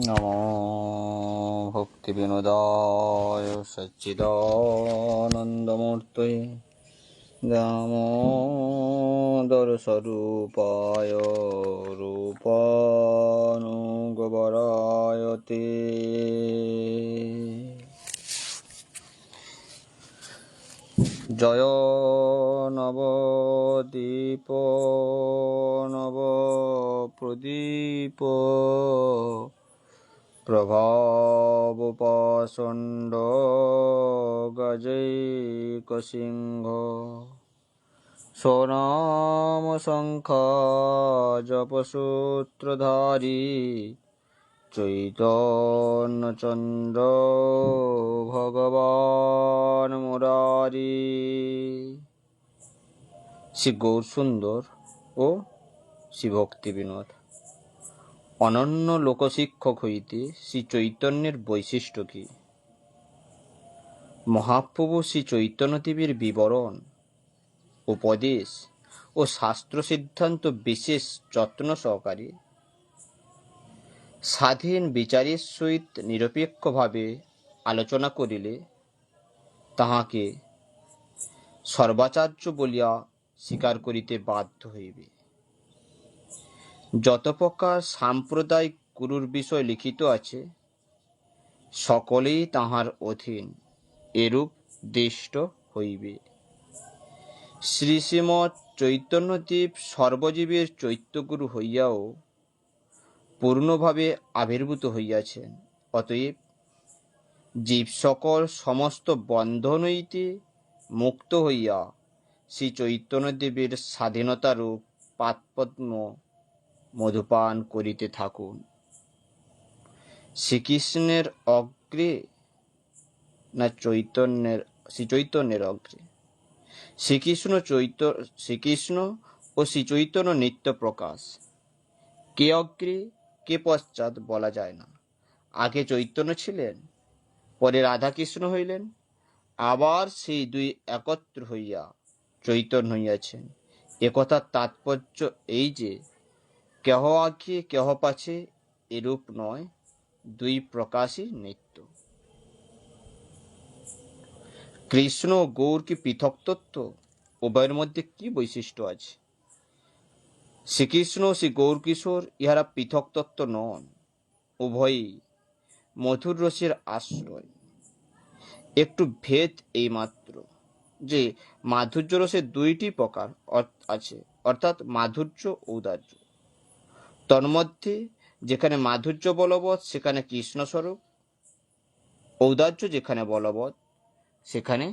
নমো ভক্তিবিনোদায় সচ্চিদানন্দমূর্তয়ে দামোদরস্বরূপায় রূপানুগবরায় তে জয় নবদ্বীপ নব প্রদীপ প্রভাব পাষণ্ড গজৈক সিংহ সোনাম শঙ্খা জপসূত্রধারী চৈতন্যচন্দ্র ভগবান মুরারি। শ্রী গৌর সুন্দর ও শ্রী ভক্তি বিনোদ। অনন্য লোকশিক্ষক হইতে শ্রী চৈতন্যের বৈশিষ্ট্য কি? মহাপ্রভু শ্রী চৈতন্যদেবের বিবরণ, উপদেশ ও শাস্ত্র সিদ্ধান্ত বিশেষ যত্ন সহকারে স্বাধীন বিচারের সহিত নিরপেক্ষভাবে আলোচনা করিলে তাহাকে সর্বাচার্য বলিয়া স্বীকার করিতে বাধ্য হইবে। যত প্রকার সাম্প্রদায়িক গুরুর বিষয় লিখিত আছে, সকলেই তাহার অধীন এরূপ দৃষ্ট হইবে। শ্রী শ্রীমৎ চৈতন্যদেব সর্বজীবের চৈত্যগুরু হইয়াও পূর্ণভাবে আবির্ভূত হইয়াছেন। অতএব জীব সকল সমস্ত বন্ধন হইতে মুক্ত হইয়া শ্রী চৈতন্যদেবের স্বাধীনতারূপ পাদপদ্ম মধুপান করিতে থাকুন। শ্রীকৃষ্ণের অগ্রে না চৈতন্যের শ্রী চৈতন্যের অগ্রে? শ্রীকৃষ্ণ চৈত, শ্রীকৃষ্ণ ও শ্রী চৈতন্য নিত্য প্রকাশ। কে অগ্রে, কে পশ্চাৎ বলা যায় না। আগে চৈতন্য ছিলেন, পরে রাধাকৃষ্ণ হইলেন, আবার সেই দুই একত্র হইয়া চৈতন্য হইয়াছেন। একথার তাৎপর্য এই যে কেহ আগে কেহ পাছে এরূপ নয়, দুই প্রকাশই নিত্য। কৃষ্ণ ও গৌর কি পৃথক তত্ত্ব? উভয়ের মধ্যে কি বৈশিষ্ট্য আছে? শ্রীকৃষ্ণ শ্রী গৌর কিশোর ইহারা পৃথক তত্ত্ব নন, উভয়ই মধুর রসের আশ্রয়। একটু ভেদ এই মাত্র যে মাধুর্য রসের দুইটি প্রকার আছে, অর্থাৎ মাধুর্য ঔদার্য তন্মধ্যে, যেখানে মাধুর্য বলবৎ, সেখানে কৃষ্ণস্বরূপ। ঔদার্য, যেখানে বলবৎ, সেখানে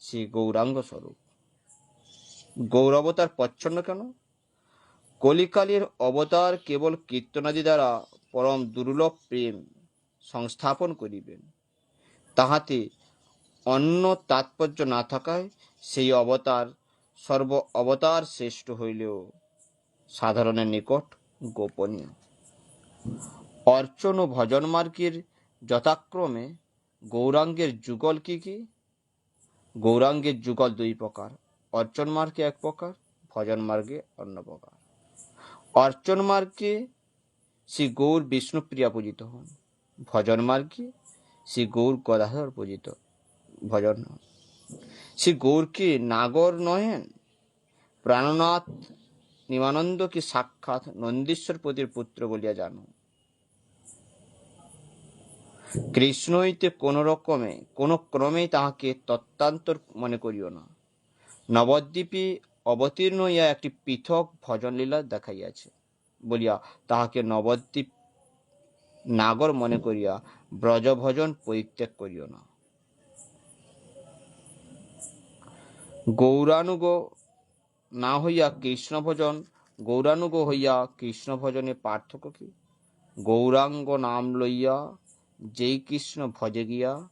শ্রী গৌরাঙ্গ স্বরূপ গৌরবতার প্রচ্ছন্ন কেন? কলিকালের অবতার কেবল কীর্তনাদি দ্বারা পরম দুর্লভ প্রেম সংস্থাপন করিবেন। তাহাতে অন্য তাৎপর্য না থাকায় সেই অবতার সর্ব অবতার শ্রেষ্ঠ হইলেও সাধারণের নিকট গোপনীয়। অর্চন ও ভজন মার্গের যথাক্রমে গৌরাঙ্গের যুগল কি কি? গৌরাঙ্গের যুগল দুই প্রকার, অর্চন মার্গে এক প্রকার, ভজন মার্গে অন্য প্রকার। অর্চন মার্গে শ্রী গৌর বিষ্ণুপ্রিয়া পূজিত হন, ভজন মার্গে শ্রী গৌর গদাধর পূজিত ভজন হন। শ্রী গৌর কি নাগর নহেন, প্রাণনাথ নিমানন্দ কি সাক্ষাৎ নন্দীশ্বর পতির পুত্র বলিয়া জানো? কৃষ্ণ হইতে কোন রকমে, কোন ক্রমেই তাহাকে তত্ত্বান্তর মনে করিও না। নবদ্বীপে অবতীর্ণ হইয়া একটি পৃথক ভজন লীলা দেখাইয়াছে বলিয়া তাহাকে নবদ্বীপ নাগর মনে করিয়া ব্রজভজন পরিত্যাগ করিও না। গৌরানুগ না হইয়া কৃষ্ণ ভজন গৌরানুগ হইয়া কৃষ্ণ ভজনে পার্থক্য কি? গৌরাঙ্গ নাম লইয়া যেই কৃষ্ণ ভজে গিয়া,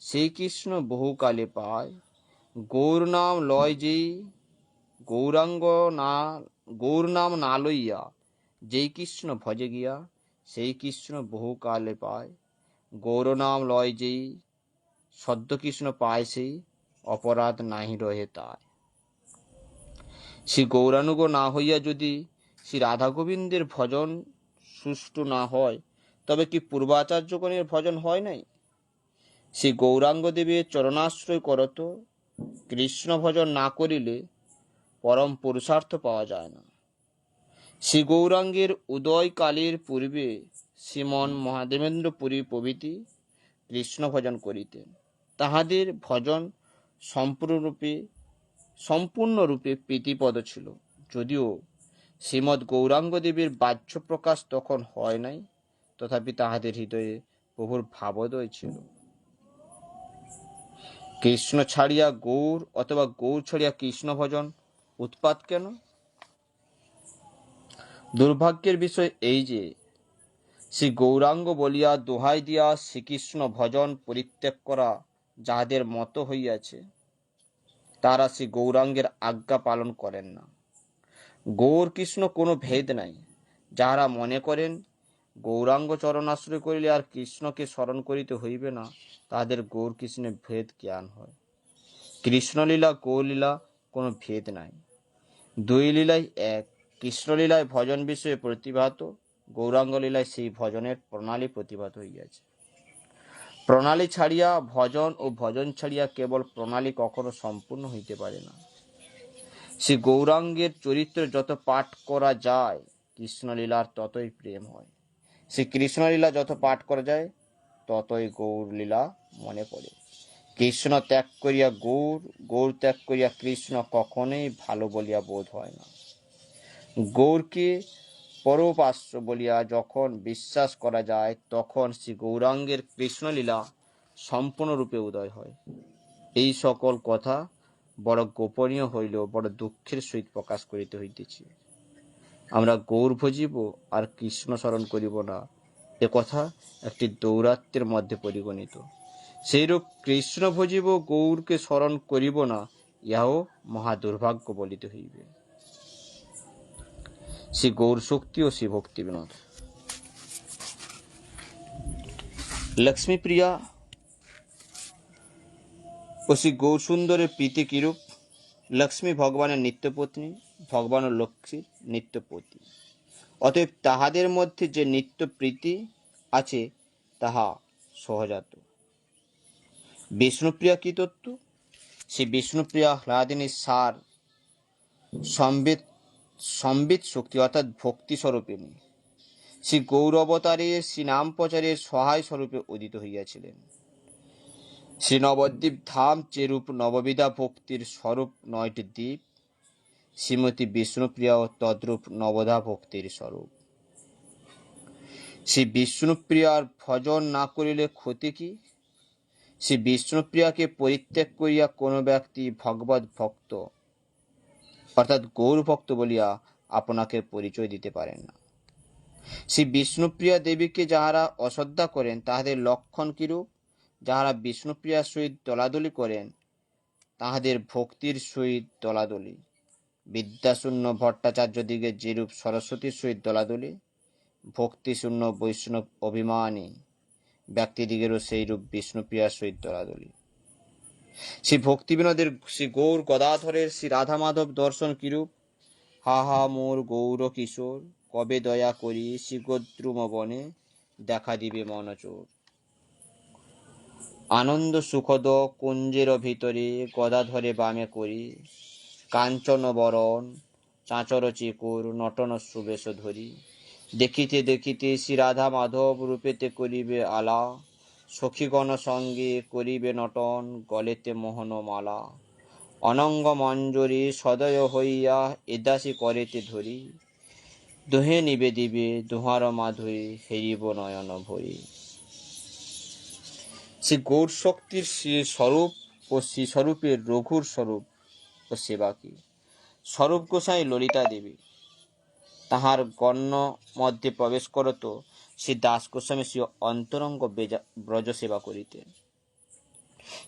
সেই কৃষ্ণ বহুকালে পায়। গৌর নাম লয় যেই, গৌরাঙ্গ না, গৌর নাম না লইয়া যেই কৃষ্ণ ভজে গিয়া, সেই কৃষ্ণ বহুকালে পায়। গৌর নাম লয় যেই, সদ্য কৃষ্ণ পায় সেই, অপরাধ নাহি রহে তাই। শ্রী গৌরানুগ না হইয়া যদি শ্রী রাধা গোবিন্দের ভজন সুষ্ঠু না হয়, তবে কি পূর্বাচার্যগণের ভজন হয় নাই? শ্রী গৌরাঙ্গ দেবীর চরণাশ্রয় করত, কৃষ্ণ ভজন না করিলে পরম পুরুষার্থ পাওয়া যায় না। শ্রী গৌরাঙ্গের উদয়কালের পূর্বে শ্রীমন মহাদেবেন্দ্র পুরী প্রভৃতি কৃষ্ণ ভজন করিতেন। তাহাদের ভজন সম্পূর্ণরূপে সম্পূর্ণরূপে প্রীতিপদ ছিল। যদিও শ্রীমৎ গৌরাঙ্গ দেবীর বাহ্য প্রকাশ তখন হয় নাই, তথাপি তাহাদের হৃদয়ে প্রভুর ভাবোদয় ছিল। কৃষ্ণ ছাড়িয়া গৌর অথবা গৌর ছাড়িয়া কৃষ্ণ ভজন উৎপাত কেন? দুর্ভাগ্যের বিষয় এই যে, শ্রী গৌরাঙ্গ বলিয়া দোহাই দিয়া শ্রীকৃষ্ণ ভজন পরিত্যাগ করা যাহাদের মত হইয়াছে তারা শ্রী গৌরাঙ্গের আজ্ঞা পালন করেন না। গৌর কৃষ্ণ কোনো ভেদ নাই। যাহারা মনে করেন, গৌরাঙ্গ চরণ আশ্রয় করিলে আর কৃষ্ণকে স্মরণ করিতে হইবে না, তাদের গৌর কৃষ্ণের ভেদ জ্ঞান হয়। কৃষ্ণলীলা গৌলীলা কোনো ভেদ নাই। দুই লীলাই এক। কৃষ্ণলীলায় ভজন বিষয়ে প্রতিভাত গৌরাঙ্গ লীলায় সেই ভজনের প্রণালী প্রতিভাত হইয়াছে। প্রণালী ছাড়িয়া ভজন ও ভজন ছাড়িয়া কেবল প্রণালী কখনো সম্পূর্ণ হইতে পারে না। শ্রী গৌরাঙ্গের চরিত্র যত পাঠ করা যায়, কৃষ্ণলীলার ততই প্রেম হয়। শ্রী কৃষ্ণলীলা যত পাঠ করা যায়, ততই গৌরলীলা মনে পড়ে। কৃষ্ণ ত্যাগ করিয়া গৌর গৌর ত্যাগ করিয়া কৃষ্ণ কখনোই ভালো বলিয়া বোধ হয় না। গৌরকে পরোপাস্য বলিয়া যখন বিশ্বাস করা যায়, তখন শ্রী গৌরাঙ্গের কৃষ্ণলীলা সম্পূর্ণরূপে উদয় হয়। এই সকল কথা বড় গোপনীয় হইলেও বড় দুঃখের সহিত প্রকাশ করিতে হইতেছে। আমরা গৌর ভজিব আর কৃষ্ণ স্মরণ করিব না। এ কথা একটি দৌরাত্মের মধ্যে পরিগণিত। সেইরূপ কৃষ্ণ ভজিব, গৌরকে স্মরণ করিব না, ইহাও মহা দুর্ভাগ্য বলিতে হইবে। শ্রী গৌর শক্তি ও শ্রী ভক্তি বিনোদ। লক্ষ্মীপ্রিয়া ও শ্রী গৌর সুন্দরের প্রীতি কিরূপ? লক্ষ্মী ভগবানের নিত্যপত্নী, ভগবান ও লক্ষ্মীর নিত্যপতি অতএব তাহাদের মধ্যে যে নিত্য প্রীতি আছে, তাহা সহজাত। বিষ্ণুপ্রিয়া কি তত্ত্ব? সে বিষ্ণুপ্রিয়া হ্লাদিনী সার, সম্বিত সম্বিত শক্তি অর্থাৎ ভক্তি স্বরূপিণী শ্রী গৌর অবতারে শ্রী নাম প্রচারের সহায় স্বরূপে উদিত হইয়াছিলেন। শ্রী নবদ্বীপ ধাম চেরূপ নববিধা ভক্তির স্বরূপ নয়টি দ্বীপ। শ্রীমতী বিষ্ণুপ্রিয়া ও তদ্রূপ নবধা ভক্তির স্বরূপ। শ্রী বিষ্ণুপ্রিয়ার ভজন না করিলে ক্ষতি কি? শ্রী বিষ্ণুপ্রিয়াকে পরিত্যাগ করিয়া কোনো ব্যক্তি ভগবত ভক্ত অর্থাৎ গৌরভক্ত বলিয়া আপনাকে পরিচয় দিতে পারেন না। শ্রী বিষ্ণুপ্রিয়া দেবীকে যাহারা অশ্রদ্ধা করেন, তাহাদের লক্ষণ কিরূপ? যাহারা বিষ্ণুপ্রিয়ার সহিত দলাদলি করেন, তাহাদের ভক্তির সহিত দলাদলি। বিদ্যাশূন্য ভট্টাচার্য দিকে যেরূপ সরস্বতীর সহিত দলাদলি, ভক্তিশূন্য বৈষ্ণব অভিমানী ব্যক্তিদিগেরও সেইরূপ বিষ্ণুপ্রিয়ার সহিত দলাদলি। শ্রী ভক্তি বিনোদের শ্রী গৌর গদাধরের শ্রী রাধা মাধব দর্শন কিরূপ? হা হা, মোর গৌর কিশোর, কবে দয়া করি শ্রীগদ্রুম বনে দেখা দিবে মনচোর আনন্দ সুখদ কুঞ্জের ভিতরে গদাধরে বামে করি, কাঞ্চন বরণ, চাঁচর চিকুর, নটন সুবেশ ধরি। দেখিতে দেখিতে শ্রী রাধা মাধব রূপেতে করিবে আলা সখীগণ সঙ্গে করিবে নটন, গলেতে মোহন মালা। অনঙ্গ মঞ্জরি সদয় হইয়া এদাসী করেতে ধরি। দোহে নিবে দিবে দুহার মাধুরী, হেরিব নয়ন ভরি। শ্রী গৌর শক্তির শ্রী স্বরূপ ও শ্রী স্বরূপের রঘুর স্বরূপ ও সেবা কি? স্বরূপ গোসাই ললিতা দেবী, তাহার গণ্য মধ্যে প্রবেশ করত শ্রী দাস গোস্বামী শ্রী অন্তরঙ্গ ব্রজ সেবা করিতেন।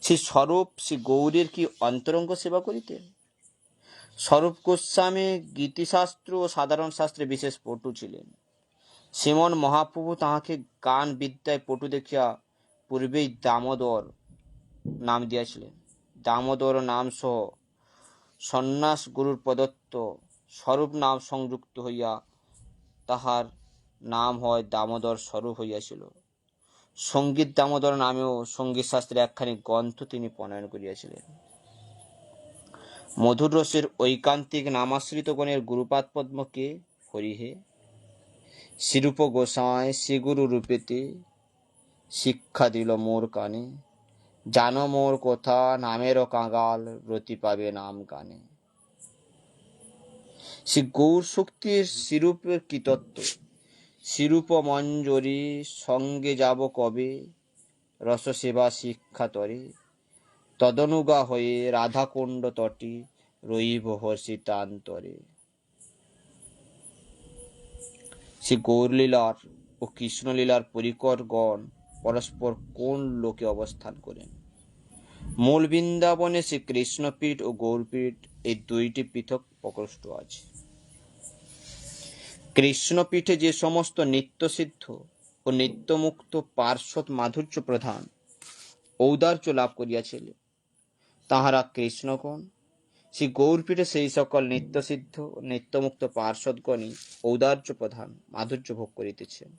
শ্রী স্বরূপ শ্রী গৌরীর কি অন্তরঙ্গ সেবা করিতেন? স্বরূপ গোস্বামী গীতিশাস্ত্র ও সাধারণ শাস্ত্রে বিশেষ পটু ছিলেন। শ্রীমন মহাপ্রভু তাহাকে গান বিদ্যায় পটু দেখিয়া পূর্বেই দামোদর নাম দিয়াছিলেন। দামোদর নাম সহ সন্ন্যাস গুরুর প্রদত্ত স্বরূপ নাম সংযুক্ত হইয়া তাহার নাম হয় দামোদর স্বরূপ হইয়াছিল। সংগীত দামোদর নামেও সংগীত শাস্ত্রে একখানি গ্রন্থ তিনি প্রণয়ন করিয়াছিলেন। মধুর রসের ঐকান্তিক নামাশ্রিত গণের গুরুপাদ পদ্মকে হরিহে। শিরূপ গোসাই শ্রীগুরু রূপেতে শিক্ষা দিল মোর কানে। জানো মোর কথা, নামেরও কাঙাল, রতি পাবে নাম কানে। শ্রী গৌর শক্তির শিরূপের কি তত্ত্ব? শিরূপ মঞ্জরি সঙ্গে যাব কবে? রসসেবা শিক্ষা তরে। তদনুগা হয়ে রাধাকুণ্ড তটি রইব হর্ষিতান্তরে। সে গৌরলীলার ও কৃষ্ণলীলার পরিকরগণ পরস্পর কোন লোকে অবস্থান করেন? মূল বৃন্দাবনে সে কৃষ্ণপীঠ ও গৌরপীঠ এই দুইটি পৃথক প্রকোষ্ঠ আছে। কৃষ্ণপীঠে যে সমস্ত নিত্যসিদ্ধ ও নিত্যমুক্ত পার্শ্বদ মাধুর্য প্রধান ঔদার্য লাভ করিয়াছিলেন তাহারা কৃষ্ণগণ, শ্রী গৌরপীঠে সেই সকল নিত্যসিদ্ধ ও নিত্যমুক্ত পার্শ্বদগণই ঔদার্য প্রধান মাধুর্য ভোগ করিতেছেন।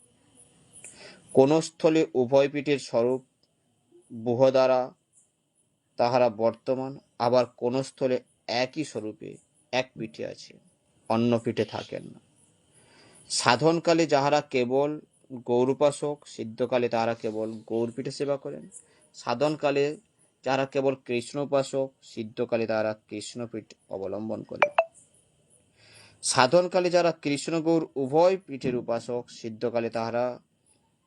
কোন স্থলে উভয় পীঠের স্বরূপ বুহ দ্বারা তাহারা বর্তমান, আবার কোন স্থলে একই স্বরূপে এক পীঠে আছে, অন্য পীঠে থাকেন না। সাধনকালে যাহারা কেবল গৌরুপাসক, সিদ্ধকালে তাহারা কেবল গৌরপীঠে সেবা করেন। সাধনকালে যারা কেবল কৃষ্ণ উপাসক সিদ্ধকালে তারা কৃষ্ণপীঠ অবলম্বন করে সাধনকালে যারা কৃষ্ণ গৌর উভয় পীঠের উপাসক, সিদ্ধকালে তাহারা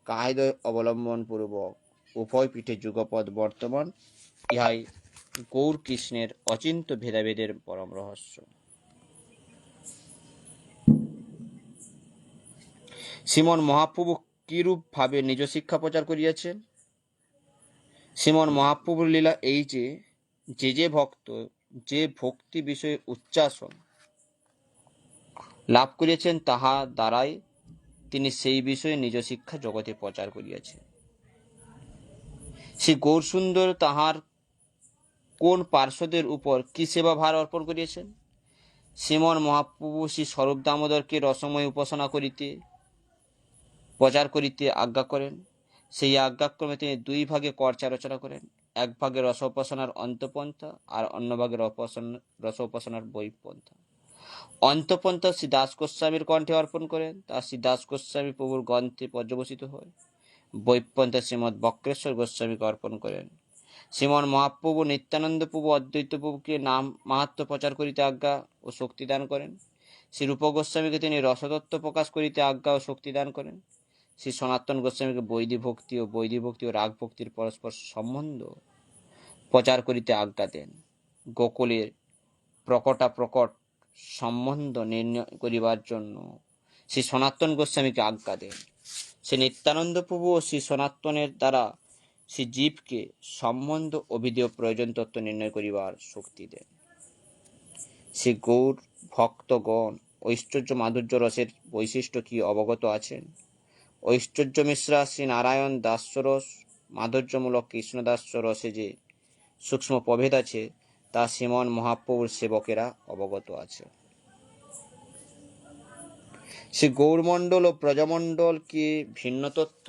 কায়দয় অবলম্বন পূর্বক উভয় পীঠে যুগপদ বর্তমান, ইহাই গৌর কৃষ্ণের অচিন্ত ভেদাভেদের পরম রহস্য। শ্রীমন মহাপ্রভু কিরূপ ভাবে নিজ শিক্ষা প্রচার করিয়াছেন শ্রীমন মহাপ্রভুর লীলা এই যে যে যে ভক্ত, যে ভক্তি বিষয়ে উচ্চাসন লাভ করিয়াছেন, তাহা দ্বারাই তিনি সেই বিষয়ে নিজ শিক্ষা জগতে প্রচার করিয়াছেন শ্রী গৌরসুন্দর তাহার কোন পার্শ্বদের উপর কি সেবা ভার অর্পণ করিয়াছেন? শ্রীমন মহাপ্রভু শ্রী স্বরূপ দামোদরকে রসময় উপাসনা করিতে প্রচার করিতে আজ্ঞা করেন। সেই আজ্ঞাক্রমে তিনি দুই ভাগে কর্চা রচনা করেন। এক ভাগে রস উপাসনার অন্তপন্থা আর অন্য ভাগে রস উপাসনার বৈপন্থা। অন্তপন্থা শ্রী দাস গোস্বামীর কণ্ঠে অর্পণ করেন। তা শ্রী দাস গোস্বামী প্রভুর গ্রন্থে পর্যবসিত হয়। বৈপন্থা শ্রীমৎ বক্রেশ্বর গোস্বামীকে অর্পণ করেন। শ্রীমন মহাপ্রভু নিত্যানন্দ প্রভু অদ্বৈত প্রভুকে নাম মাহাত্ম প্রচার করিতে আজ্ঞা ও শক্তি দান করেন। শ্রী রূপ গোস্বামীকে তিনি রসতত্ত্ব প্রকাশ করিতে আজ্ঞা ও শক্তি দান করেন। শ্রী সনাতন গোস্বামীকে বৈদি ভক্তি ও বৈদি ভক্তি ও রাগ ভক্তির পরস্পর সম্বন্ধ প্রচার করিতে আজ্ঞা দেন। গোকুলের প্রকটা প্রকট সম্বন্ধ নির্ণয় করিবার জন্য শ্রী সনাতন গোস্বামীকে আজ্ঞা দেন। শ্রী নিত্যানন্দ প্রভু ও শ্রী সনাতনের দ্বারা শ্রী জীবকে সম্বন্ধ অভিধেয় প্রয়োজন তত্ত্ব নির্ণয় করিবার শক্তি দেন। শ্রী গৌর ভক্তগণ ঐশ্বর্য মাধুর্য রসের বৈশিষ্ট্য কি অবগত আছেন? ঐশ্বর্য মিশ্রা শ্রী নারায়ণ দাসরস, মাধুর্যমূলক কৃষ্ণদাস রসে যে সূক্ষ্ম প্রভেদ আছে, তা শ্রীমন মহাপ্রভুর সেবকেরা অবগত আছে। শ্রী গৌরমণ্ডল ও ব্রজমণ্ডল কি ভিন্ন তত্ত্ব?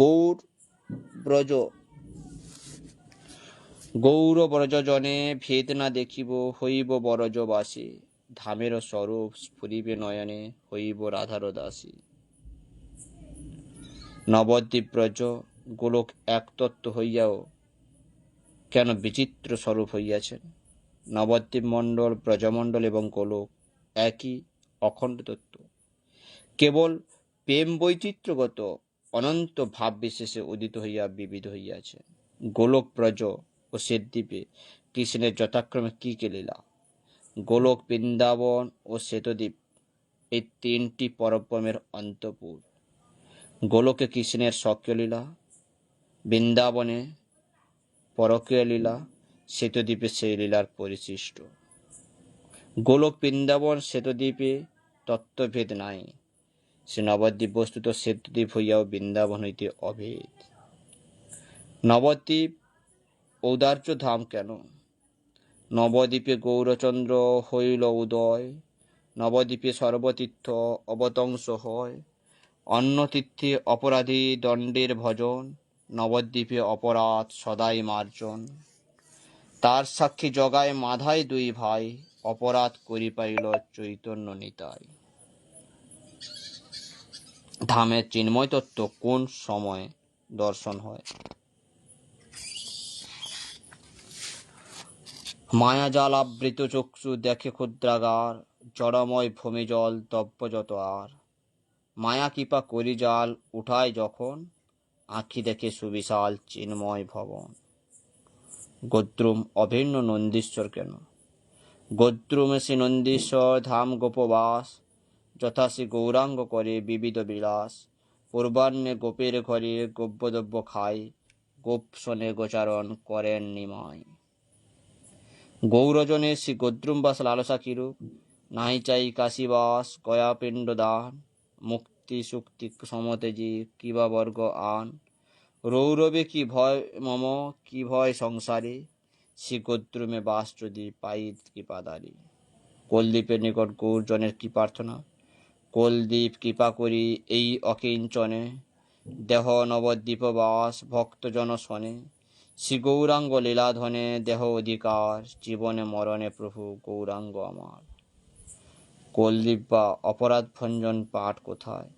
গৌর ব্রজ, গৌর ব্রজজনে ভেদ না দেখিব, হইব বরজবাসী। ধামের স্বরূপ স্ফুরিবে নয়নে, হইব রাধার দাসী নবদ্বীপ ব্রজ গোলক একতত্ত্ব হইয়াও কেন বিচিত্র স্বরূপ হইয়াছেন? নবদ্বীপ মণ্ডল, ব্রজমণ্ডল এবং গোলক একই অখণ্ড তত্ত্ব। কেবল প্রেম বৈচিত্র্যগত অনন্ত ভাব বিশেষে উদিত হইয়া বিবিধ হইয়াছে। গোলক ব্রজ ও শ্বেতদ্বীপে কৃষ্ণের যথাক্রমে কি কে লীলা? গোলক বৃন্দাবন ও শ্বেতদ্বীপ এই তিনটি পরব্রমের অন্তপুর গোলকে কৃষ্ণের সক্রিয় লীলা, বৃন্দাবনে পরকীয় লীলা, শ্বেতদ্বীপে সেই লীলার পরিশিষ্ট। গোলক বৃন্দাবন, শ্বেতদ্বীপে তত্ত্বভেদ নাই। সে নবদ্বীপ বস্তুত শ্বেতদ্বীপ হইয়াও বৃন্দাবন হইতে অভেদ। নবদ্বীপ ঔদার্য ধাম কেন? নবদ্বীপে গৌরচন্দ্র হইল উদয়, নবদ্বীপে সর্বতীর্থ অবতংস হয়। অন্য তীর্থে অপরাধী দণ্ডের ভজন, নবদ্বীপে অপরাধ সদাই মার্জন। তার সাক্ষী জগায় মাধায় দুই ভাই, অপরাধ করি পাইল চৈতন্য নিতাই। ধামের চিন্ময় তত্ত্ব, কোন সময় দর্শন হয়? মায়াজাল আবৃত চক্ষু দেখে ক্ষুদ্রাগার, জড়ময় ভূমি জল দব্য আর। মায়া কৃপা করি জাল উঠায় যখন, আঁখি দেখে সুবিশাল চিন্ময় ভবন। গোদ্রুম অভিন্ন নন্দীশ্বর কেন? গোদ্রুমে শ্রী নন্দীশ্বর ধাম গোপবাস যথা শ্রী গৌরাঙ্গ করে বিবিধ বিলাস। পূর্বাহ্নে গোপের ঘরে গোব্যদ্রব্য খায় গোপ শোনে গোচারণ করেন নিমায় গৌরজনে শ্রী গদ্রুমবাস লালসা কিরূপ? নাহি চাই কাশিবাস গয়া পিণ্ড দান। মুক্তি সুক্তি সমতেজি কিবা বর্গ আন। রৌরবে কি ভয় মম, কি ভয় সংসারে? শ্রী গদ্রুমে বাস যদি পাই কৃপাদারি কলদ্বীপের নিকট গৌরজনের কি প্রার্থনা? কলদ্বীপ কৃপা করি এই অকিঞ্চনে। দেহ নবদ্বীপ বাস ভক্তজন শনে। শ্রী গৌরাঙ্গ লীলাধনে দেহ অধিকার। জীবনে মরণে প্রভু গৌরাঙ্গ আমার। কোলদ্বীপ বা অপরাধ ভঞ্জন পাঠ কোথায়?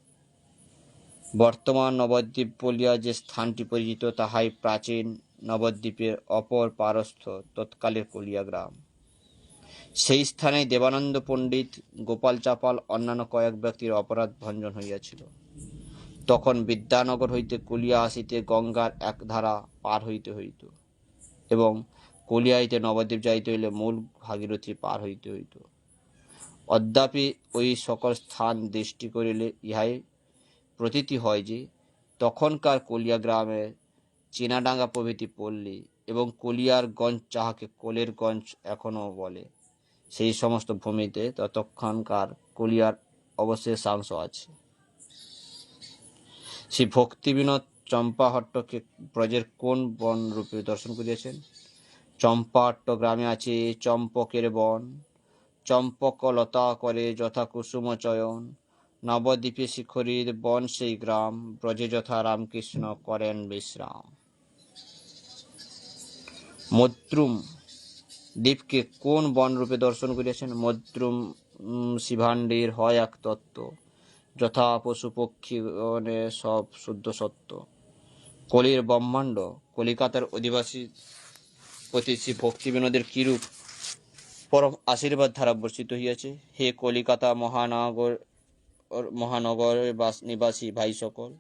বর্তমান নবদ্বীপ বলিয়া যে স্থানটি পরিচিত, তাহাই প্রাচীন নবদ্বীপের অপর পারস্থ তৎকালের কলিয়া গ্রাম সেই স্থানে দেবানন্দ পণ্ডিত গোপাল চাপাল অন্যান্য কয়েক ব্যক্তির অপরাধ ভঞ্জন হইয়াছিল। তখন বিদ্যানগর হইতে কলিয়া আসিতে গঙ্গার এক ধারা পার হইতে হইত এবং কলিয়া হইতে নবদ্বীপ যাইতে হইলে মূল ভাগীরথী পার হইতে হইত। অদ্যাপি ওই সকল স্থান দৃষ্টি করিলে ইহাই প্রতীতি হয় যে, তখনকার কলিয়া গ্রামে চেনাডাঙ্গা প্রভৃতি পল্লী এবং কলিয়ার গঞ্জ যাহাকে কোলের গঞ্জ এখনও বলে, সেই সমস্ত ভূমিতে ততক্ষণকার কলিয়ার অবশেষাংশ আছে। শ্রী ভক্তিবিনোদ চম্পাহট্টকে ব্রজের কোন বন রূপে দর্শন করিয়াছেন? চম্পাহট্ট গ্রামে আছে চম্পকের বন। চম্পক লতা করে যথা কুসুম চয়ন। নবদ্বীপে শিখরীর বন সেই গ্রাম ব্রজে যথা রামকৃষ্ণ করেন বিশ্রাম। মদ্রুম দ্বীপকে কোন বন রূপে দর্শন করিয়াছেন? মদ্রুম উম, হয় এক তত্ত্ব যথা পশু পক্ষী সব শুদ্ধ সত্য। কলির ব্রহ্মাণ্ড কলিকাতার অধিবাসী প্রতি শ্রী ভক্তি বিনোদের কিরূপ পরম আশীর্বাদ ধারা বর্ষিত হইয়াছে। হে কলিকাতা মহানগর মহানগরের বাস নিবাসী ভাই সকল,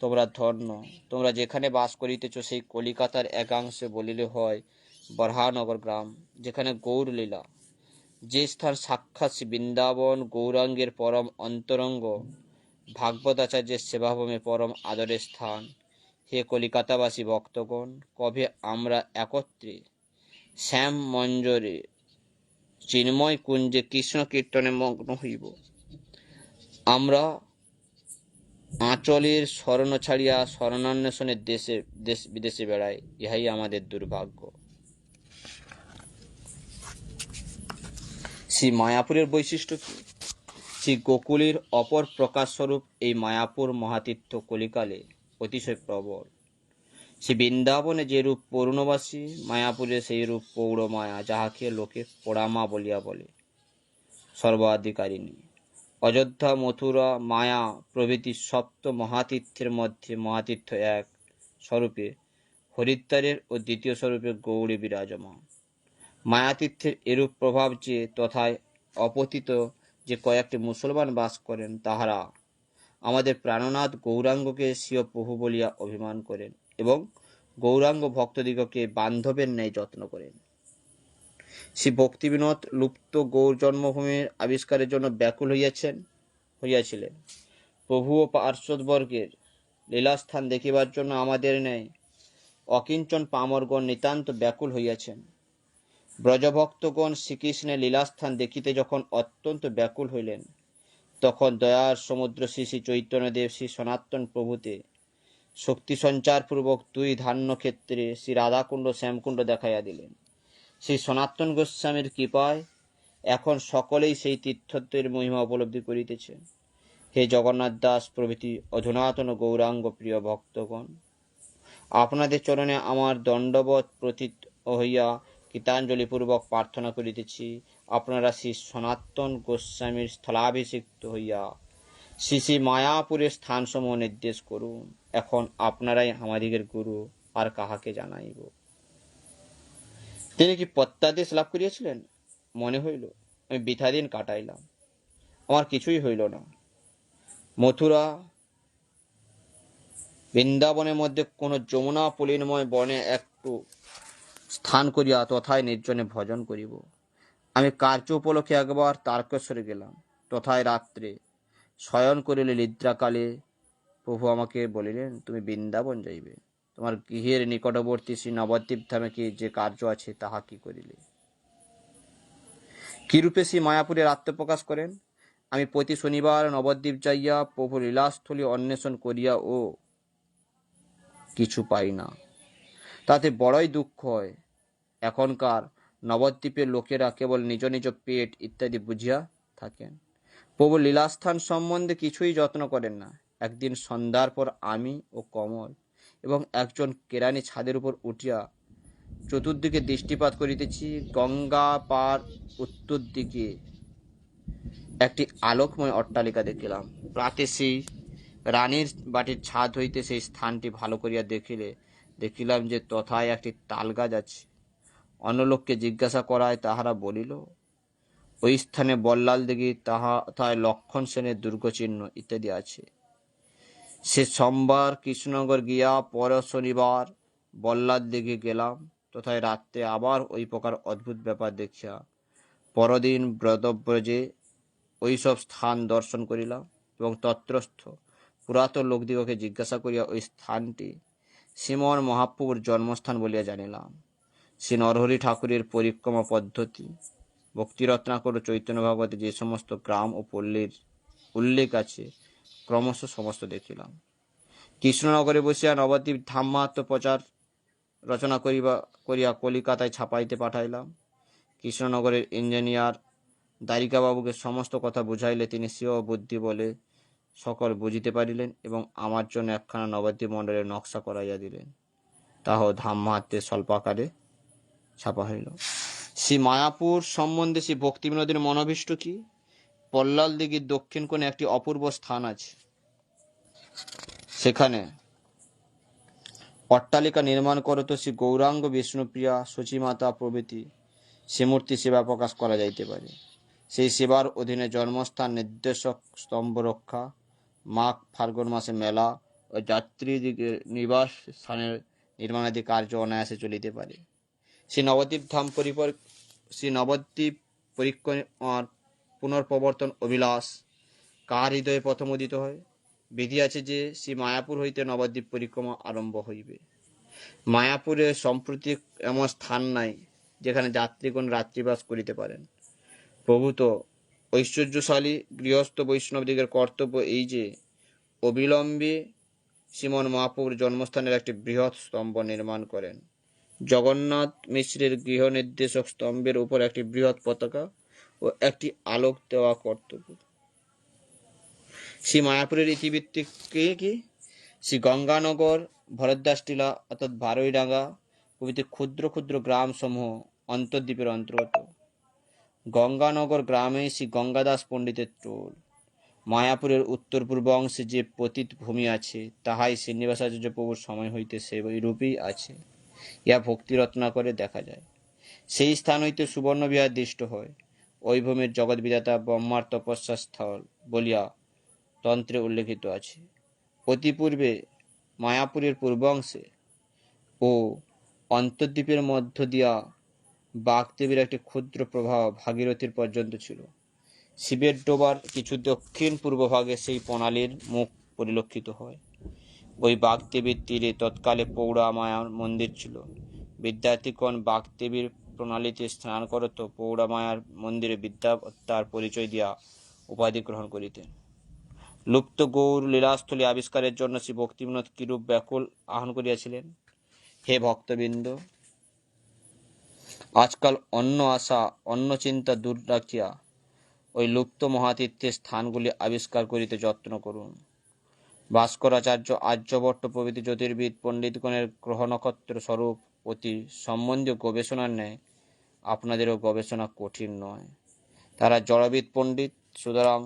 তোমরা ধন্য। তোমরা যেখানে বাস করিতেছ, সেই কলিকাতার একাংশে বলিলে হয়, বরহানগর গ্রাম, যেখানে গৌর লীলা যে স্থান সাক্ষাৎ বৃন্দাবন গৌরাঙ্গের পরম অন্তরঙ্গ, ভাগবত আচার্যের সেবাভূমে পরম আদরের স্থান। হে কলিকাতাবাসী ভক্তগণ, কবে আমরা একত্রে শ্যাম মঞ্জরে চিন্ময় কুঞ্জে কৃষ্ণ কীর্তনে মগ্ন হইব। আমরা আঁচলের স্মরণ ছাড়িয়া শরণান্বেষণের দেশে, দেশ, বিদেশে বেড়াই, ইহাই আমাদের দুর্ভাগ্য। শ্রী মায়াপুরের বৈশিষ্ট্য কি? শ্রী গোকুলের অপর প্রকাশস্বরূপ এই মায়াপুর মহাতীর্থ কলিকালে অতিশয় প্রবল। শ্রী বৃন্দাবনে যে রূপ পূর্ণবাসী, মায়াপুরে সেই রূপ পৌর মায়া যাহাকে লোকে পোড়ামা বলিয়া বলে। সর্বাধিকারিণী, অযোধ্যা, মথুরা, মায়া প্রভৃতি সপ্ত মহাতীর্থের মধ্যে মহাতীর্থ এক স্বরূপে, হরিদ্বারের ও দ্বিতীয় স্বরূপে গৌরী বিরাজমান। মায়াতীর্থের এরূপ প্রভাব যে তথায় অপতিত যে কয়েকটি মুসলমান বাস করেন, তাহারা আমাদের প্রাণনাথ গৌরাঙ্গকে স্বীয় প্রভু বলিয়া অভিমান করেন। এবং গৌরাঙ্গ ভক্তদিগকে বান্ধবের ন্যায় যত্ন করেন। শ্রী ভক্তিবিনোদ লুপ্ত গৌর জন্মভূমির আবিষ্কারের জন্য ব্যাকুল হইয়াছেন, হইয়াছিলেন। প্রভু ও পার্শ্বদবর্গের লীলাস্থান দেখিবার জন্য আমাদের ন্যায় অকিঞ্চন পামরগণ নিতান্ত ব্যাকুল হইয়াছেন। ব্রজভক্তগণ শ্রীকৃষ্ণের লীলাস্থান দেখিতে যখন অত্যন্ত ব্যাকুল হইলেন, তখন দয়ার সমুদ্র শ্রী শ্রী চৈতন্যদেব শ্রী সনাতন প্রভুতে শক্তি সঞ্চারপূর্বক দুই ধান্য ক্ষেত্রে শ্রী রাধাকুণ্ড, শ্যামকুণ্ড দেখাইয়া দিলেন। শ্রী সনাতন গোস্বামীর কৃপায় এখন সকলেই সেই তীর্থত্বের মহিমা উপলব্ধি করিতেছে। হে জগন্নাথ দাস প্রভৃতি অধুনাতন গৌরাঙ্গ প্রিয় ভক্তগণ, আপনাদের চরণে আমার দণ্ডবত প্রতীত হইয়া কীতাঞ্জলিপূর্বক প্রার্থনা করিতেছি, আপনারা শ্রী সনাতন গোস্বামীর স্থলাভিষিক্ত হইয়া শ্রী শ্রী মায়াপুরের স্থানসমূহ নির্দেশ করুন। এখন আপনারাই আমাদিগের গুরু, আর কাহাকে জানাইব? তিনি কি প্রত্যাদেশ লাভ করিয়াছিলেন? মনে হইল, আমি বৃথা দিন কাটাইলাম। আমার কিছুই হইল না। মথুরা বৃন্দাবনের মধ্যে কোনো যমুনা পুলিনময় বনে একটু স্থান করিয়া তথায় নির্জনে ভজন করিব। আমি কার্য উপলক্ষে একবার তারকেশ্বরে গেলাম। তথায় রাত্রে শয়ন করিলে নিদ্রাকালে। প্রভু আমাকে বলিলেন, তুমি বৃন্দাবন যাইবে। তোমার গৃহের নিকটবর্তী শ্রী নবদ্বীপ ধামে কি যে কার্য আছে, তাহা কি করিলে? কিরূপে শ্রী মায়াপুরের আত্মপ্রকাশ করেন? আমি প্রতি শনিবার নবদ্বীপ যাইয়া প্রভু লীলাস্থলী অন্বেষণ করিয়া ও কিছু পাই না। তাতে বড়ই দুঃখ হয়। এখনকার নবদ্বীপের লোকেরা কেবল নিজ নিজ পেট ইত্যাদি বুঝিয়া থাকেন। প্রভু লীলাস্থান সম্বন্ধে কিছুই যত্ন করেন না। একদিন সন্ধ্যার পর আমি ও কমল এবং একজন কেরানি ছাদের উপর উঠিয়া চতুর্দিকে দৃষ্টিপাত করিতেছি, গঙ্গা পার উত্তর দিকে একটি আলোকময় অট্টালিকা দেখিলাম। প্রাতে সেই রানীর বাটির ছাদ হইতে সেই স্থানটি ভালো করিয়া দেখিলে, দেখিলাম যে তথায় একটি তাল গাছ আছে। অন্য লোককে জিজ্ঞাসা করায় তাহারা বলিল ওই স্থানে বল্লাল দিঘি তাহা তাহায় লক্ষণ সেনের দুর্গচিহ্ন ইত্যাদি আছে। সে সোমবার কৃষ্ণনগর গিয়া পর শনিবার বল্লাল দিঘি গেলাম, তথায় রাত্রে আবার ওই প্রকার অদ্ভুত ব্যাপার দেখিয়া পরদিন ব্রতব্রজে ওইসব স্থান দর্শন করিলাম এবং তত্রস্থ পুরাতন লোকদিগকে জিজ্ঞাসা করিয়া ওই স্থানটি শ্রীমন মহাপ্রভুর জন্মস্থান বলিয়া জানিলাম। শ্রী নরহরি ঠাকুরের পরিক্রমা পদ্ধতি ভক্তিরত্নাকর ও চৈতন্য ভাগবতে, যে সমস্ত গ্রাম ও পল্লীর উল্লেখ আছে, ক্রমশ সমস্ত দেখিলাম। কৃষ্ণনগরে বসিয়া নবদ্বীপ ধাম্মাত্ম প্রচার রচনা করিবা, করিয়া কলিকাতায় ছাপাইতে পাঠাইলাম। কৃষ্ণনগরের ইঞ্জিনিয়ার দ্বারিকাবাবুকে সমস্ত কথা বুঝাইলে তিনি স্বীয় বুদ্ধি বলে সকল বুঝিতে পারিলেন এবং আমার জন্য একখানা নবদ্বীপ মণ্ডলের নকশা করাইয়া দিলেন। তাহ ধাম্মাহাত্যে স্বল্পাকারে ছাপা হইল। শ্রী মায়াপুর সম্বন্ধে শ্রী ভক্তি বিনোদের মনোভীষ্ট কি? পল্লাল দিঘির দক্ষিণ কোণে একটি অপূর্ব স্থান আছে। সেখানে অট্টালিকা নির্মাণ করত শ্রী গৌরাঙ্গ বিষ্ণুপ্রিয়া সচিমাতা প্রভৃতি। শ্রীমূর্তি সেবা প্রকাশ করা যাইতে পারে। সেই সেবার অধীনে জন্মস্থান নির্দেশক স্তম্ভ রক্ষা, মাঘ ফাল্গুন মাসে মেলা ও যাত্রীদিগের নিবাস স্থানের নির্মাণাদি কার্য অনায়াসে চলিতে পারে। শ্রী নবদ্বীপ ধাম পরিপর শ্রী নবদ্বীপ পরিক্রমার পুনর্প্রবর্তন অভিলাষ কার হৃদয়ে প্রথম উদিত হয়? বিধি আছে যে শ্রী মায়াপুর হইতে নবদ্বীপ পরিক্রমা আরম্ভ হইবে। মায়াপুরে সম্প্রতি এমন স্থান নাই যেখানে যাত্রীগণ রাত্রিবাস করিতে পারেন। প্রভূত ঐশ্বর্যশালী গৃহস্থ বৈষ্ণবদিগের কর্তব্য এই যে, অবিলম্বে শ্রীমন মহাপুর জন্মস্থানের একটি বৃহৎ স্তম্ভ নির্মাণ করেন। জগন্নাথ মিশ্রের গৃহ নির্দেশক স্তম্ভের উপর একটি বৃহৎ পতাকা ও একটি আলোক দেওয়া কর্তব্য। শ্রী মায়াপুরের ইতিবৃত্তি কে কি? শ্রী গঙ্গানগর ভরতদাস টিলা অর্থাৎ বারোইডাঙ্গা প্রভৃতি ক্ষুদ্র ক্ষুদ্র গ্রাম সমূহ অন্তর্দ্বীপের অন্তর্গত। গঙ্গানগর গ্রামে শ্রী গঙ্গাদাস পণ্ডিতের টোল। মায়াপুরের উত্তর পূর্ব অংশে যে পতিত ভূমি আছে, তাহাই শ্রীনিবাসাচার্য প্রভুর সময় হইতে সেই রূপেই আছে। ইহা ভক্তিরত্না করে দেখা যায়। সেই স্থান হইতে সুবর্ণ বিহার দৃষ্ট হয়। ওই ভূমির জগৎবিধাতা ব্রহ্মার তপস্যা স্থল বলিয়া তন্ত্রে উল্লেখিত আছে। অতি পূর্বে মায়াপুরের পূর্বাংশে ও অন্তর্দ্বীপের মধ্য দিয়া বাগদেবীর একটি ক্ষুদ্র প্রভাব ভাগীরথীর পর্যন্ত ছিল। শিবের ডোবার কিছু দক্ষিণ পূর্ব ভাগে সেই প্রণালীর মুখ পরিলক্ষিত হয়। ওই বাগদেবীর তীরে তৎকালে পৌড়া মায়ার মন্দির ছিল। বিদ্যার্থীগণ বাগদেবীর প্রণালীতে স্নান করত পৌড়া মায়ার মন্দিরে বিদ্যাত্মার পরিচয় দিয়া উপাধি গ্রহণ করিতেন। লুপ্ত গৌর লীলাস্থলী আবিষ্কারের জন্য শ্রী ভক্তিবিনোদ কিরূপ ব্যাকুল আহ্বান করিয়াছিলেন? হে ভক্তবৃন্দ, আজকাল অন্য আশা, অন্য চিন্তা দূর রাখিয়া ওই লুপ্ত মহাতীর্থের স্থানগুলি আবিষ্কার করিতে যত্ন করুন। ভাস্করাচার্য আর্যভট্ট প্রভৃতি জ্যোতির্বিদ পণ্ডিতগণের গ্রহ নক্ষত্র স্বরূপ অতি সম্বন্ধীয় গবেষণার ন্যায় আপনাদেরও গবেষণা কঠিন নয়। তারা জড়বিদ পণ্ডিত, সুতরাং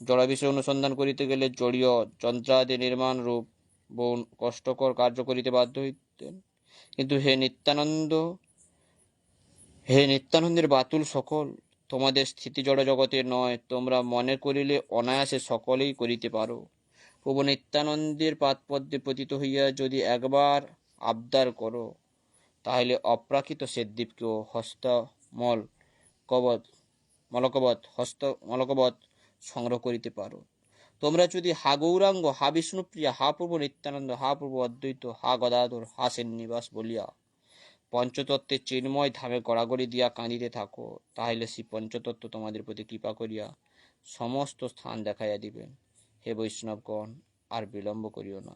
জড় বিষয় অনুসন্ধান করিতে গেলে জড়ীয় যন্ত্রাদি নির্মাণ রূপ বহু কষ্টকর কার্য করিতে বাধ্য হইতেন। কিন্তু হে নিত্যানন্দ, হে নিত্যানন্দের বাতুল সকল, তোমাদের স্থিতি জড় জগতে নয়, তোমরা মনে করিলে অনায়াসে সকলেই করিতে পারো। প্রভু নিত্যানন্দের পাদপদ্মে পতিত হইয়া যদি একবার আবদার করো, তাহলে অপ্রাকৃত সেদ্দীপকেও হস্তমল কবত মলকবত হস্ত মলকবত সংগ্রহ করিতে পারো। তোমরা যদি হা গৌরাঙ্গ, হা বিষ্ণুপ্রিয়া, হা প্রভু নিত্যানন্দ, হা প্রভু অদ্বৈত, হা গদাধর, হা সেননিবাস বলিয়া পঞ্চতত্ত্বের চিন্ময় ধামে গড়াগড়ি দিয়া কাঁদিতে থাকো, তাহলে সেই পঞ্চতত্ত্ব তোমাদের প্রতি কৃপা করিয়া সমস্ত স্থান দেখাইয়া দিবেন। হে বৈষ্ণবগণ, আর বিলম্ব করিও না।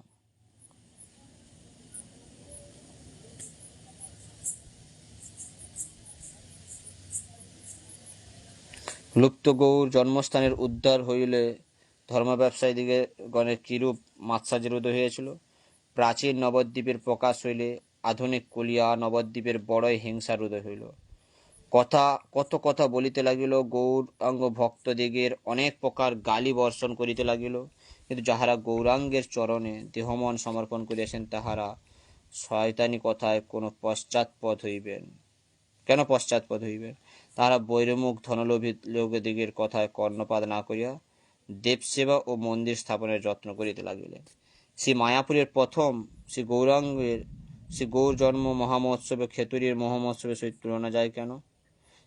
লুপ্ত গৌর জন্মস্থানের উদ্ধার হইলে ধর্ম ব্যবসায়ীদিকে গণের কিরূপ মাৎসাজের উদয় হয়েছিল প্রাচীন নবদ্বীপের প্রকাশ হইলে আধুনিক কলিয়া নবদ্বীপের বড়ই হিংসার উদয় হইল। কথা, কত কথা বলিতে লাগিল গৌরাঙ্গ ভক্তদিগের অনেক প্রকার গালি বর্ষণ করিতে লাগিল। কিন্তু যাহারা গৌরাঙ্গের চরণে দেহমন সমর্পণ করিয়াছেন, তাহারা শয়তানি কথায় কোনো পশ্চাৎপদ হইবেন। কেন পশ্চাৎপদ হইবেন? তাহারা বৈরমুখ ধনলোভী লোকদিগের কথায় কর্ণপাত না করিয়া দেবসেবা ও মন্দির স্থাপনের যত্ন করিতে লাগিলেন। শ্রী মায়াপুরের প্রথম শ্রী গৌরাঙ্গের, শ্রী গৌর জন্ম মহামহোৎসবে খেতুরির মহামহোৎসবের সহিত তুলনা যায় কেন?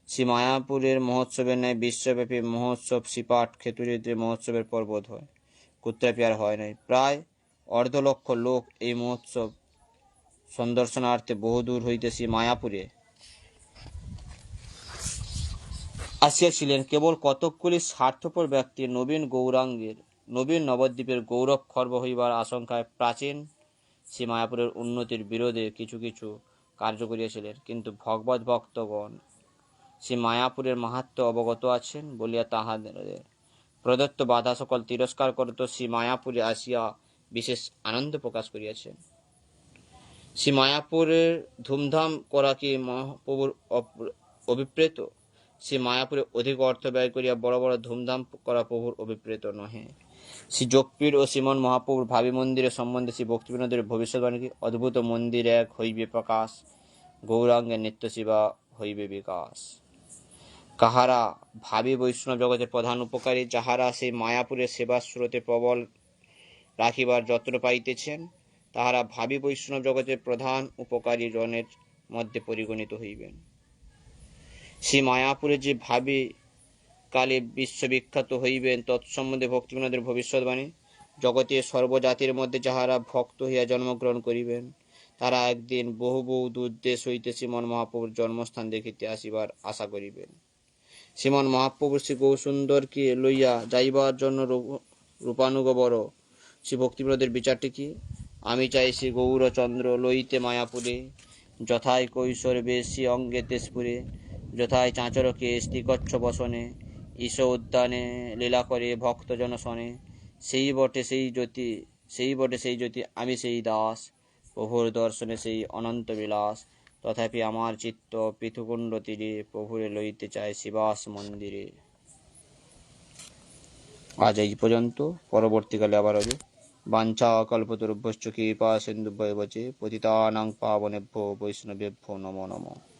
শ্রী মায়াপুরের মহোৎসবের ন্যায় বিশ্বব্যাপী মহোৎসব শ্রীপাঠ খেতুরিতে মহোৎসবের পর বোধ হয় কুত্রাপি আর হয় নাই। প্রায় অর্ধ লক্ষ লোক এই মহোৎসব সন্দর্শনার্থে বহুদূর হইতে শ্রী মায়াপুরে। আসিয়াছিলেন কেবল কতকগুলি স্বার্থপর ব্যক্তি নবীন গৌরাঙ্গের, নবীন নবদ্বীপের গৌরব খর্ব হইবার আশঙ্কায় প্রাচীন শ্রী মায়াপুরের উন্নতির বিরোধে কিছু কিছু কার্য করিয়াছিলেন। কিন্তু ভগবত ভক্তগণ শ্রী মায়াপুরের মাহাত্ম অবগত আছেন বলিয়া তাহাদের প্রদত্ত বাধা সকল তিরস্কার করত শ্রী মায়াপুরে আসিয়া বিশেষ আনন্দ প্রকাশ করিয়াছেন। শ্রী মায়াপুরের ধুমধাম করা কি মহাপ্রভুর অভিপ্রেত? শ্রী মায়াপুরে অধিক অর্থ ব্যয় করিয়া বড় বড় ধুমধাম করা প্রভুর অভিপ্রেত নহে। শ্রী যোগপীর ও শ্রীমন মহাপ্রভুর ভাবি মন্দিরের সম্বন্ধে শ্রী ভক্তিবিনোদের ভবিষ্যৎবাণী? অদ্ভুত মন্দির এক হইবে প্রকাশ, গৌরাঙ্গের নিত্য সেবা হইবে বিকাশ। কাহারা ভাবি বৈষ্ণব জগতের প্রধান উপকারী, যাহারা সেই মায়াপুরের সেবা স্রোতে প্রবল রাখিবার যত্ন পাইতেছেন, তাহারা ভাবি বৈষ্ণব জগতের প্রধান উপকারী জনের মধ্যে পরিগণিত হইবেন। শ্রী মায়াপুরে যে ভাবি কালে বিশ্ববিখ্যাত হইবেন, তৎসম্বন্ধে ভক্তিবিনোদের ভবিষ্যৎবাণী, জগতে সর্বজাতির মধ্যে যাহারা ভক্ত হইয়া জন্মগ্রহণ করিবেন, তারা একদিন বহু বহু দূর দেশ হইতে শ্রীমন মহাপ্রভুর জন্মস্থান দেখিতে আসিবার আশা করিবেন। শ্রীমন মহাপ্রভু শ্রী গৌসুন্দরকে লইয়া যাইবার জন্য রূপ- রূপানুগ বড় শ্রী ভক্তিপ্রদের বিচারটি কি? আমি চাই শ্রী গৌরচন্দ্র লইতে মায়াপুরে, যথায় কৈশোর বেশি অঙ্গে তেজপুরে, যথায় চাঁচরকে স্ত্রীকচ্ছ বসনে, ঈশ উদ্যানে লীলা করে ভক্তজন শনে সেই বটে সেই জ্যোতি, সেই বটে সেই জ্যোতি, আমি সেই দাস। প্রভুর দর্শনে সেই অনন্ত বিলাস। তথাপি আমার চিত্ত পৃথুকুণ্ড তীরে প্রভুরে লইতে চায় শিবাস মন্দিরে। আজ এই পর্যন্ত, পরবর্তীকালে আবার হবে। বাঞ্ছা কল্পতরুভ্যশ্চ কৃপা সিন্ধুভ্য বচে, পতিতানাং পাবনেভ্য বৈষ্ণবেভ্য নমো নমঃ।